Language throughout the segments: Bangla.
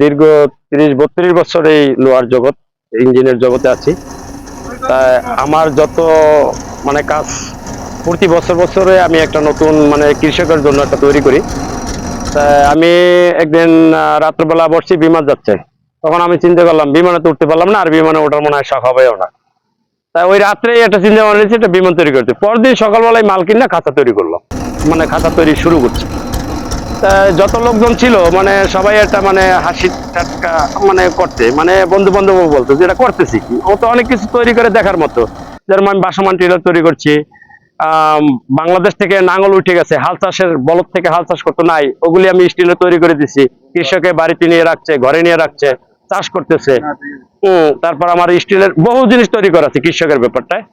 দীর্ঘ তিরিশ, বত্রিশ বছর এই লোহার জগৎ, ইঞ্জিনের জগতে আছি। তা আমার যত মানে কাজ প্রতি বছর বছরে আমি একটা নতুন মানে কৃষকের জন্য একটা তৈরি করি। তা আমি একদিন রাত্রবেলা বসছি, বিমান যাচ্ছে। তখন আমি চিন্তা করলাম বিমানে তো উঠতে পারলাম না, আর বিমানে ওঠার মনে হয় শখ হবেও না। তাই ওই রাত্রেই একটা চিন্তা ভাবনা নিয়েছি, একটা বিমান তৈরি করতে পরদিন সকালবেলায় মাল কিনা খাঁচা তৈরি করলাম। মানে খাঁচা তৈরি শুরু করছি। যত লোকজন ছিল মানে সবাই একটা মানে হাসি ঠাট্টা মানে করতে মানে বন্ধু বান্ধব বলতো যেটা করতেছি। কি ও তো অনেক কিছু তৈরি করে দেখার মতো। যেরকম আমি বাসমান টিলার তৈরি করছি। বাংলাদেশ থেকে নাঙ্গল উঠে গেছে। হাল চাষের বলদ থেকে হাল চাষ করতে নাই। ওগুলি আমি স্টিলে তৈরি করে দিছি। কৃষকে বাড়িতে নিয়ে রাখছে, ঘরে নিয়ে রাখছে, চাষ করতেছে। তারপর আমার স্টিলের বহু জিনিস তৈরি করা আছে কৃষকের ব্যাপারটায়।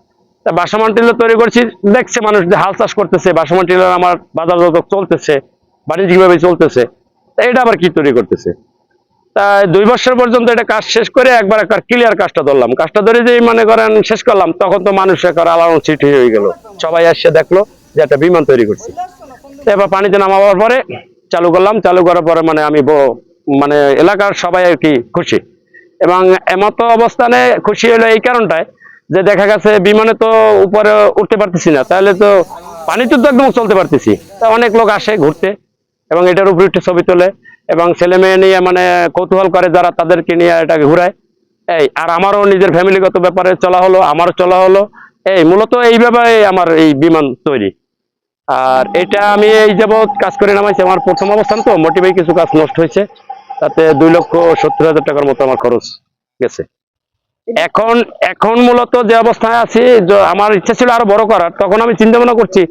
তা বাসমান টিলার তৈরি করছি। দেখছে মানুষ যে হাল চাষ করতেছে। বাসমান টিলার আমার বাজার চলতেছে। বাণিজ্যিকভাবে চলতেছে, এটা আবার কি তৈরি করতেছে? তা দুই বছর পর্যন্ত এটা কাজ শেষ করে একবার একবার ক্লিয়ার কাজটা ধরলাম। কাজটা ধরে যে মনে করেন শেষ করলাম, তখন তো মানুষ একবার আলাদা চিঠি হয়ে গেল। সবাই এসে দেখল যে একটা বিমান তৈরি করছি। এবার পানিতে নামাবার পরে চালু করলাম, চালু করার পরে মানে আমি মানে এলাকার সবাই আর কি খুশি। এবং এমতো অবস্থানে খুশি হলো এই কারণটায় যে দেখা গেছে বিমানে তো উপরে উঠতে পারতেছি না, তাহলে তো পানিতে তো একদম চলতে পারতেছি। তা অনেক লোক আসে ঘুরতে। এবং এটার উপরে একটু ছবি তোলে এবং ছেলে মেয়ে নিয়ে মানে কৌতূহল করে যারা তাদেরকে নিয়ে এটাকে ঘুরায়। এই, আর আমারও নিজের ফ্যামিলিগত ব্যাপারে চলা হলো, আমারও চলা হলো। এই, মূলত এইভাবে আমার এই বিমান তৈরি। আর এটা আমি এই যাবৎ কাজ করে নামাইছি, আমার প্রথম অবস্থান তো, মোটিভেই কিছু কাজ নষ্ট হয়েছে। তাতে দুই লক্ষ সত্তর হাজার টাকার মতো আমার খরচ গেছে। এখন এখন মূলত যে অবস্থায় আছি আমার ইচ্ছা ছিল আরও বড় করার, তখন আমি চিন্তা ভাবনা করছি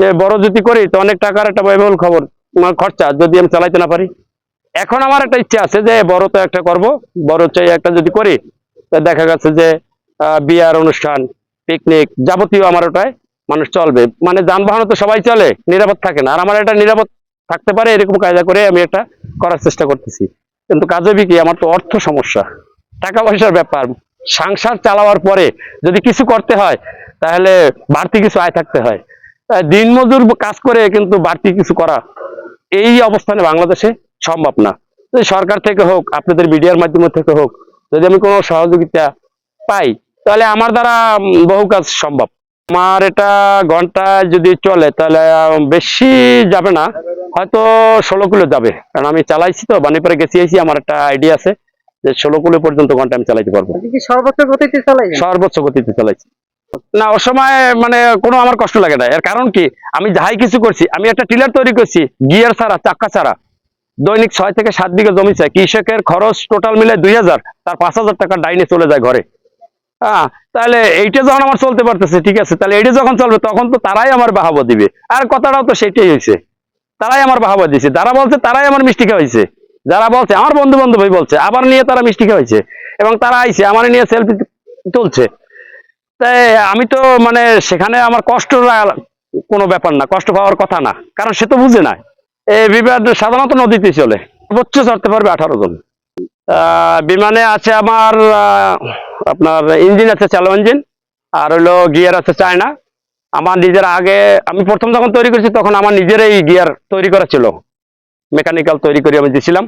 যে বড় যদি করি, তো অনেক টাকার একটা ব্যয়বহুল খবর আমার খরচা যদি আমি চালাইতে না পারি? এখন আমার একটা ইচ্ছা আছে যে বড় তো একটা করব, বড় চাই একটা যদি করি, তা দেখা গেছে যে বিয়ার অনুষ্ঠান পিকনিক যাবতীয় আমার ওটায় মানুষ চলবে। মানে যানবাহন তো সবাই চলে, নিরাপদ থাকে না। আর আমার এটা নিরাপদ থাকতে পারে, এরকম কায়দা করে আমি এটা করার চেষ্টা করতেছি। কিন্তু কাজে কি, আমার তো অর্থ সমস্যা। টাকা পয়সার ব্যাপার। সংসার চালাবার পরে যদি কিছু করতে হয়, তাহলে বাড়তি কিছু আয় থাকতে হয়। দিনমজুর কাজ করে কিন্তু বাড়তি কিছু করা এই অবস্থানে বাংলাদেশে সম্ভব না। যদি সরকার থেকে হোক আপনাদের মিডিয়ার মাধ্যমে থেকে হোক যদি আমি কোনো সহযোগিতা পাই তাহলে আমার দ্বারা বহু কাজ সম্ভব। আমার এটা ঘণ্টা যদি চলে তাহলে বেশি যাবে না। হয়তো ষোলো কিলো যাবে। কারণ আমি চালাইছি তো বানিপারে গেছি আইছি আমার একটা আইডিয়া আছে যে ষোলো কিলো পর্যন্ত ঘণ্টা আমি চালাইতে পারব। সর্বোচ্চ গতিতে চালাই সর্বোচ্চ গতিতে চালাইছি। না ও সময় মানে কোনো আমার কষ্ট লাগে না। এর কারণ কি? আমি যাই কিছু করছি, আমি একটা টিলার তৈরি করছি, গিয়ার ছাড়া চাক্কা ছাড়া। দৈনিক ছয় থেকে সাত বিঘা জমি চাই। কৃষকের খরচ টোটাল মিলে দুই হাজার, তার পাঁচ হাজার টাকা ডাইনে চলে যায় ঘরে। হ্যাঁ তাহলে এইটা যখন আমার চলতে পারতেছে, ঠিক আছে, তাহলে এইটা যখন চলবে, তখন তো তারাই আমার বাহাবা দিবে। আর কথাটাও তো সেটাই হয়েছে তারাই আমার বাহাবা দিয়েছে যারা বলছে, তারাই আমার মিষ্টি খাওয়াইছে। যারা বলছে, আমার বন্ধু বান্ধবী বলছে, আবার নিয়ে তারা মিষ্টি খাওয়াইছে। এবং তারা আইছে, আমার নিয়ে সেলফি তুলছে। তাই আমি তো মানে সেখানে আমার কষ্ট কোনো ব্যাপার না, কষ্ট পাওয়ার কথা না, কারণ সে তো বুঝে না। এই বিবাদ সাধারণত নদীতে চলে, সর্বোচ্চ চড়তে পারবে আঠারো জন। বিমানে আছে আমার আপনার ইঞ্জিন আছে চালো ইঞ্জিন, আর হলো গিয়ার আছে চায়না। আমার নিজের আগে, আমি প্রথম যখন তৈরি করেছি, তখন আমার নিজের এই গিয়ার তৈরি করা ছিল। মেকানিক্যাল তৈরি করে আমি দিয়েছিলাম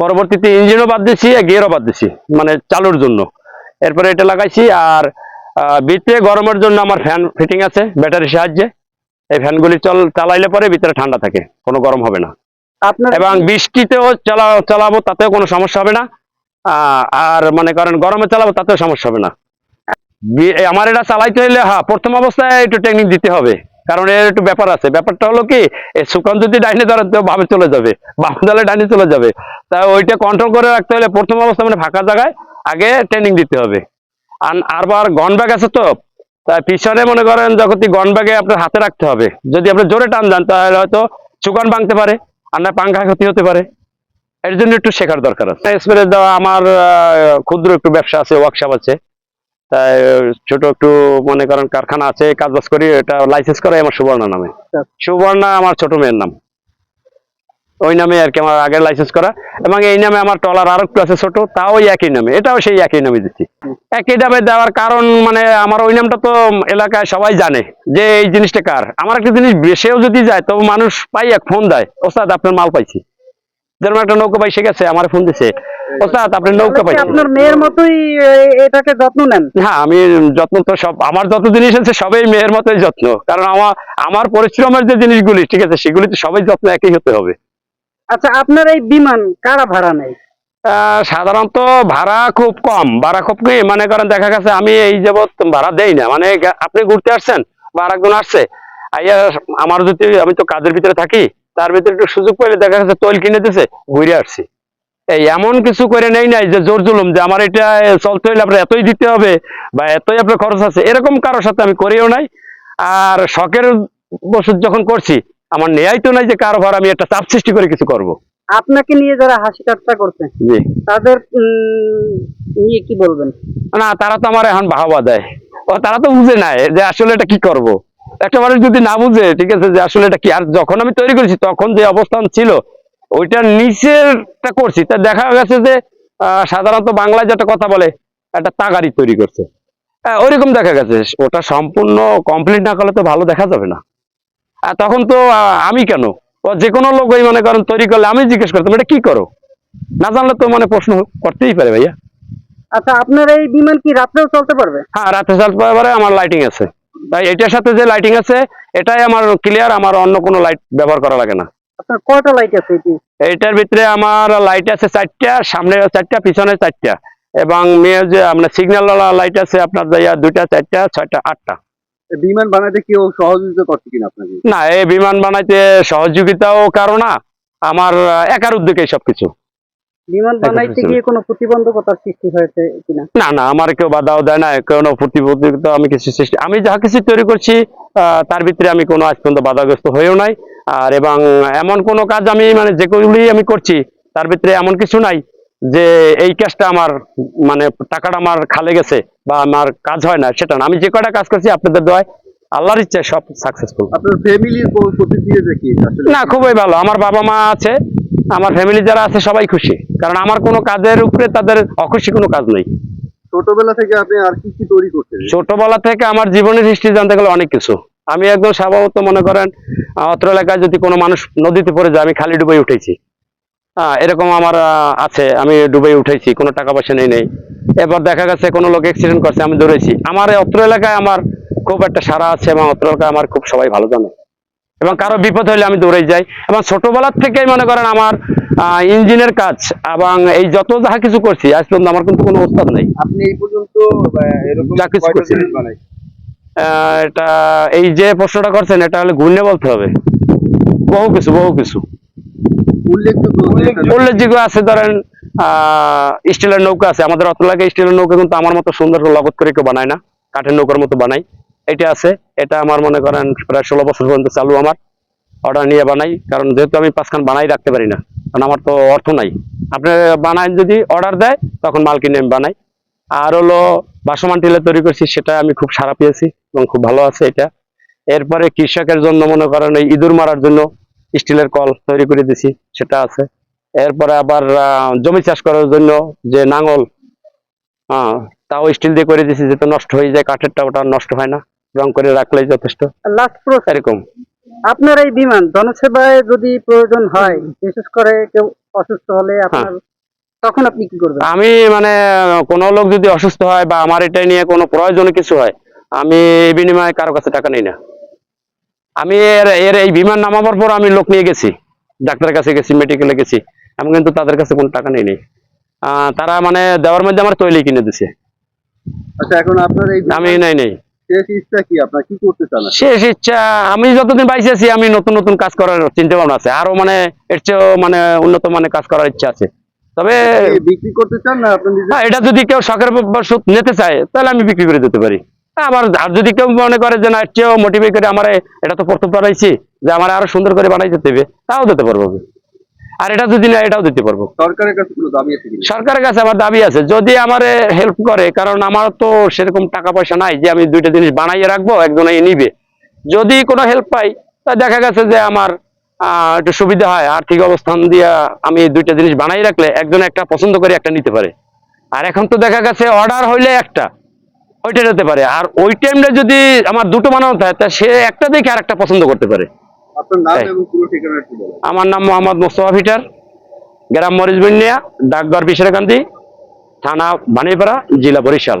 পরবর্তীতে ইঞ্জিনও বাদ দিয়েছি, গিয়ারও বাদ দিয়েছি মানে চালুর জন্য। এরপরে এটা লাগাইছি, আর ভিতরে গরমের জন্য আমার ফ্যান ফিটিং আছে ব্যাটারির সাহায্যে। এই ফ্যানগুলি চল চালাইলে পরে ভিতরে ঠান্ডা থাকে কোনো গরম হবে না। আপনার এবং বৃষ্টিতেও চালা চালাবো তাতেও কোনো সমস্যা হবে না। আর মনে করেন গরমে চালাবো তাতেও সমস্যা হবে না। আমার এটা চালাইতে হলে হ্যাঁ প্রথম অবস্থায় একটু টেকনিক দিতে হবে। কারণ এর একটু ব্যাপার আছে। ব্যাপারটা হলো কি এই সুকান যদি ডাইনে ধরে তো ভাবে চলে যাবে। বাম দলে ডাইনে চলে যাবে। তা ওইটা কন্ট্রোল করে রাখতে হলে প্রথম অবস্থা মানে ফাঁকা জায়গায় আগে ট্রেনিং দিতে হবে। আরবার গন ব্যাগ আছে তো? তা পিছনে মনে করেন যখন গন ব্যাগে আপনার হাতে রাখতে হবে। যদি আপনি জোরে টান যান তাহলে হয়তো চুকান ভাঙতে পারে আর না পাঙ্খা ক্ষতি হতে পারে। এর জন্য একটু শেখার দরকার আছে। স্প্রে দেওয়া আমার আহ, ক্ষুদ্র একটু ব্যবসা আছে ওয়ার্কশপ আছে। তাই ছোট একটু মনে করেন কারখানা আছে কাজ বাজ করি এটা লাইসেন্স করা আমার সুবর্ণা নামে। সুবর্ণা আমার ছোট মেয়ের নাম। ওই নামে আর কি আমার আগের লাইসেন্স করা। এবং এই নামে আমার টলার আরও একটু আছে ছোট তাও ওই একই নামে। এটাও সেই একই নামে দিচ্ছি। একই নামে দেওয়ার কারণ মানে আমার ওই নামটা তো এলাকায় সবাই জানে যে এই জিনিসটা কার। আমার একটা জিনিস বেশেও যদি যায় তবে মানুষ পাই এক ফোন দেয় ওস্তাদ আপনার মাল পাইছি। যেরকম একটা নৌকা বাইসে গেছে আমার ফোন দিছে ওস্তাদ আপনি নৌকা পাইছেন? আপনার মেয়ের মতোই এটাকে যত্ন নেন? হ্যাঁ আমি যত্ন তো সব আমার যত জিনিস আছে সবাই মেয়ের মতোই যত্ন। কারণ আমার আমার পরিশ্রমের যে জিনিসগুলি ঠিক আছে সেগুলি তো সবাই যত্ন একই হতে হবে। আচ্ছা আপনার এই বিমান কারা ভাড়া আহ, সাধারণত ভাড়া খুব কম। ভাড়া খুব কি মনে করেন দেখা গেছে আমি এই যাবৎ ভাড়া দেই না। মানে আপনি ঘুরতে আসছেন বা আরেকজন আসছে আমার যদি আমি তো কাজের ভিতরে থাকি তার ভিতরে একটু সুযোগ পেলে দেখা গেছে তৈল কিনে দিছে ঘুরে আসছি। এই এমন কিছু করে নেই নাই যে জোর জুলুম যে আমার এটা চলতে হইলে আপনার এতই দিতে হবে বা এতই আপনার খরচ আছে এরকম কারোর সাথে আমি করিও নাই। আর শখের বছর যখন করছি আমার নেয়াই তো নাই যে কারও ভাড়া আমি একটা চাপ সৃষ্টি করে কিছু করব। আপনাকে নিয়ে যারা হাসি ঠাট্টা করছে জি। তাদের নিয়ে কি বলবেন? না তারা তো আমার এখন বাহবা দেয় ও তারা তো বুঝে নাই যে আসলে এটা কি করব। একটা মানুষ যদি না বুঝে ঠিক আছে যে আসলে এটা কি? আর যখন আমি তৈরি করেছি তখন যে অবস্থান ছিল ওইটার নিচেরটা করছি। তা দেখা গেছে যে আহ, সাধারণত বাংলায় যেটা কথা বলে একটা তাগারি তৈরি করছে। হ্যাঁ, ওইরকম দেখা গেছে। ওটা সম্পূর্ণ কমপ্লিট না করলে তো ভালো দেখা যাবে না। তখন তো আমি কেন? ও যে কোনো লোক ওই মনে করেন তৈরি করলে আমি জিজ্ঞেস করতাম এটা কি করো? না জানলে তো মানে প্রশ্ন করতেই পারে ভাইয়া। আচ্ছা আপনার এই বিমান কি রাত্রেও চলতে পারবে? হ্যাঁ রাতে চালতে পারে আমার লাইটিং আছে। তাই এটার সাথে যে লাইটিং আছে এটাই আমার ক্লিয়ার আমার অন্য কোনো লাইট ব্যবহার করা লাগে না। আপনার কয়টা লাইট আছে এটি? এইটার ভিতরে আমার লাইট আছে চারটা সামনে চারটা পিছনে চারটা। এবং মেয়ে যে আপনার সিগন্যাল লাইট আছে আপনার দুইটা চারটা ছয়টা আটটা। বিমান বানাতে কেউ সহযোগিতা করছে কিনা আপনাকে? না এই বিমান বানাইতে সহযোগিতাও কারও না আমার একার উদ্যোগে সবকিছু। বিমান বানাইতে গিয়ে কোনো প্রতিবন্ধকতার সৃষ্টি হয়েছে কিনা? না না আমার কেউ বাধাও দেয় না কোনো প্রতিবন্ধকতা আমি কিছু সৃষ্টি আমি যা কিছু তৈরি করছি আহ, তার ভিতরে আমি কোনো আজ পর্যন্ত বাধাগ্রস্ত হয়েও নাই। আর এবং এমন কোনো কাজ আমি মানে যেগুলি আমি করছি তার ভিতরে এমন কিছু নাই। যে এই কাজটা আমার মানে টাকাটা আমার খালে গেছে বা আমার কাজ হয় না সেটা না। আমি যে কয়টা কাজ করছি আপনাদের দোয়ায় আল্লাহর ইচ্ছায় সব সাকসেসফুল আপনার ফ্যামিলির প্রতিক্রিয়া কি? না খুবই ভালো। আমার বাবা মা আছে আমার ফ্যামিলি যারা আছে সবাই খুশি। কারণ আমার কোনো কাজের উপরে তাদের অখুশি কোনো কাজ নেই। ছোটবেলা থেকে আপনি আর কি কি তৈরি করছেন? ছোটবেলা থেকে আমার জীবনের হিস্ট্রি জানতে গেলে অনেক কিছু। আমি একদম স্বভাবত মনে করেন অত্র এলাকায় যদি কোনো মানুষ নদীতে পড়ে যায় আমি খালি ডুবে উঠেছি। এরকম আমার আছে। আমি ডুবে উঠেছি কোনো টাকা পয়সা নেই নেই। এবার দেখা গেছে কোনো লোক অ্যাক্সিডেন্ট করছে আমি দৌড়েছি আমার অত্র এলাকায় আমার খুব একটা সারা আছে এবং অত্র এলাকায় আমার খুব সবাই ভালো জানে। এবং কারও বিপদ হলে আমি দৌড়ে যাই। এবং ছোটবেলার থেকেই মনে করেন আমার ইঞ্জিনের কাজ এবং এই যত যাহা কিছু করছি আজ পর্যন্ত আমার কিন্তু কোনো ওস্তাদ নেই। আপনি এই পর্যন্ত যা কিছু করছেন। আহ, এটা এই যে প্রশ্নটা করছেন এটা হলে ঘূর্ণে বলতে হবে। বহু কিছু বহু কিছু। উল্লেখযোগ্য আছে ধরেন স্টিলের নৌকা আছে। আমাদের অত লাগে স্টিলের নৌকা কিন্তু আমার মতো সুন্দর লগত করে কেউ বানায় না। কাঠের নৌকার মতো বানাই। এটা আছে। এটা আমার মনে করেন প্রায় ষোলো বছর পর্যন্ত চালু আমার। অর্ডার নিয়ে বানাই। কারণ যেহেতু আমি পাঁচখান বানাই রাখতে পারি না। কারণ আমার তো অর্থ নাই। আপনি বানাই যদি অর্ডার দেয়, তখন মাল কিনে আমি বানাই। আর হলো বাসমান টিলে তৈরি করছি, সেটা আমি খুব সারা পেয়েছি এবং খুব ভালো আছে এটা। এরপরে কৃষকের জন্য মনে করেন এই ইঁদুর মারার জন্য স্টিলের কল তৈরি করে দিছি সেটা আছে। এরপরে আবার জমি চাষ করার জন্য যে নাঙল হ্যাঁ তাও স্টিল দিয়ে করে দিছি যাতে নষ্ট হয়ে যায় কাঠেরটা ওটা নষ্ট হয় না রং করে রাখলেই যথেষ্ট। লাস্ট প্রশ্ন এরকম। আপনার এই বিমান জনসেবায় যদি প্রয়োজন হয় বিশেষ করে কেউ অসুস্থ হলে আপনার তখন আপনি কি করবেন? আমি মানে কোনো লোক যদি অসুস্থ হয় বা আমার এটা নিয়ে কোনো প্রয়োজনে কিছু হয় আমি বিনিময়ে কারও কাছে টাকা নেই না। আমি এর এর এই বিমান নামাবার পর আমি লোক নিয়ে গেছি ডাক্তারের কাছে গেছি মেডিকেলে গেছি। আমি কিন্তু তাদের কাছে কোনো টাকা নেই তারা মানে দেওয়ার মধ্যে আমার তৈলি কিনে দিছে। আচ্ছা এখন আপনার এই আমি নেই নেই। শেষ ইচ্ছা কি? আপনার কি করতে চান শেষ ইচ্ছা আমি যতদিন বাইসে আছি আমি নতুন নতুন কাজ করার চিন্তা ভাবনা আছে। আরও মানে এর চেয়েও মানে উন্নত মানে কাজ করার ইচ্ছা আছে। তবে বিক্রি করতে চান না হ্যাঁ এটা যদি কেউ শখের নিতে চায় তাহলে আমি বিক্রি করে দিতে পারি। আবার আর যদি কেউ মনে করে যে না চেয়েও মোটিভেট করে আমার এটা তো প্রথম বানাইছি যে আমার আরও সুন্দর করে বানাইতে দেবে তাও দিতে পারব আর এটা যদি না এটাও দিতে পারব। সরকারের কাছে কোনো দাবি আছে সরকারের কাছে আমার দাবি আছে যদি আমার হেল্প করে কারণ আমার তো সেরকম টাকা পয়সা নাই যে আমি দুইটা জিনিস বানাইয়ে রাখব একজন এই নিবে। যদি কোনো হেল্প পাই তা দেখা গেছে যে আমার আহ, একটু সুবিধা হয় আর্থিক অবস্থান দিয়ে আমি দুইটা জিনিস বানাই রাখলে একজন একটা পছন্দ করে একটা নিতে পারে। আর এখন তো দেখা গেছে অর্ডার হইলে একটা। ওইটা হতে পারে। আর ওই টাইমটা যদি আমার দুটো বানানো থাকে তা সে একটা দেখে আর একটা পছন্দ করতে পারে। আমার নাম মোহাম্মদ মোস্তফা ফিটার গ্রাম মরিচবন্যা ডাকঘর বিশ্বকান্তি থানা বানিপাড়া জেলা বরিশাল।